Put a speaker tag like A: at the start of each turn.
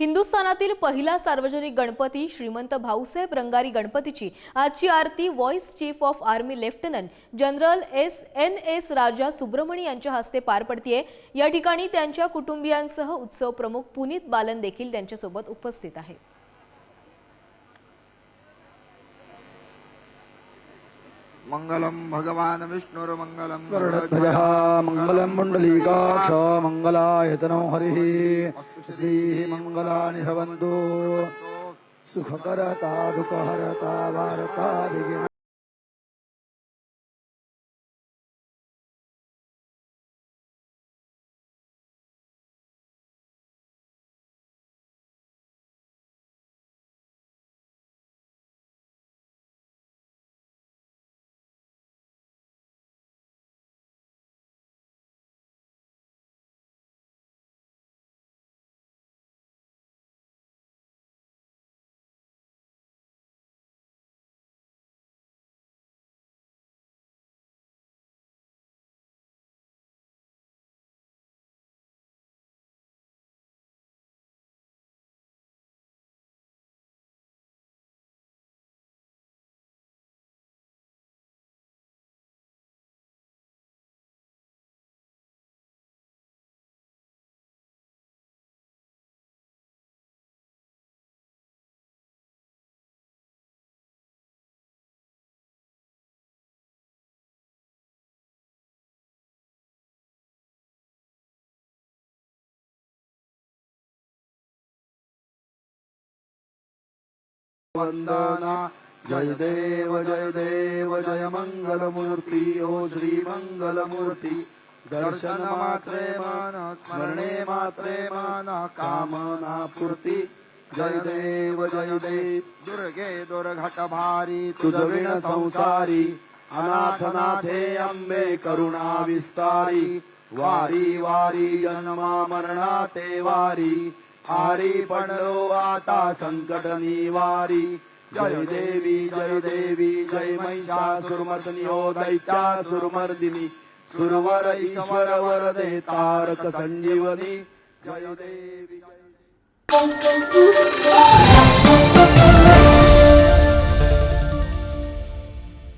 A: हिंदुस्थानातील पहिला सार्वजनिक गणपती श्रीमंत भाऊसाहेब रंगारी गणपतीची. आजची आरती vice chief of army lieutenant general S N S Raja Subramani यांच्या हस्ते पार पडतीये. या ठिकाणी त्यांच्या कुटुंबियांसह उत्सव प्रमुख पुनीत बालन देखील त्यांच्यासोबत उपस्थित आहे.
B: मङ्गलं भगवान् विष्णुर्मङ्गलं
C: गरुडध्वजः मङ्गलं पुण्डलीकाक्ष मङ्गलायतनो हरिः श्रीः मङ्गलानि भवन्तु सुखकरता दुःखहरता वारता विघ्न वंदना जय देव जय देव जय मङ्गलमूर्ति ओ श्री मङ्गलमूर्ति दर्शन मात्रे मान स्मरणे मात्रे मान कामना पूर्ती जय देव जय देव
B: दुर्गे दुर्घट भारी
C: तुझविण संसारी। अनाथनाथे अंबे करुणा विस्तारी। वारी वारी जन्मा मरणा ते वारी। हारी पडलो आता संकट निवारी जय देवी जय देवी जय हो ओ दैत्यासुरमर्दिनी. सुरवर ईश्वर वरदे तारक संजीवनी. जय देवी जय